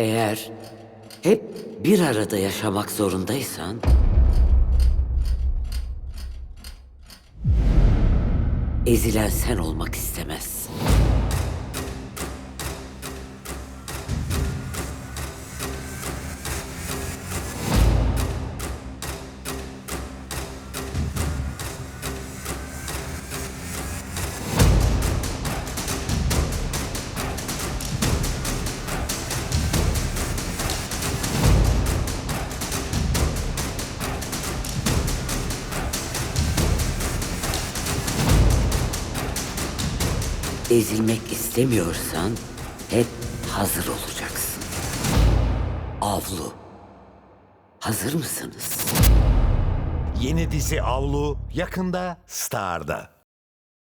Eğer hep bir arada yaşamak zorundaysan... Ezilen sen olmak istemezsin. Ezilmek istemiyorsan hep hazır olacaksın. Avlu. Hazır mısınız? Yeni dizi Avlu yakında Star'da.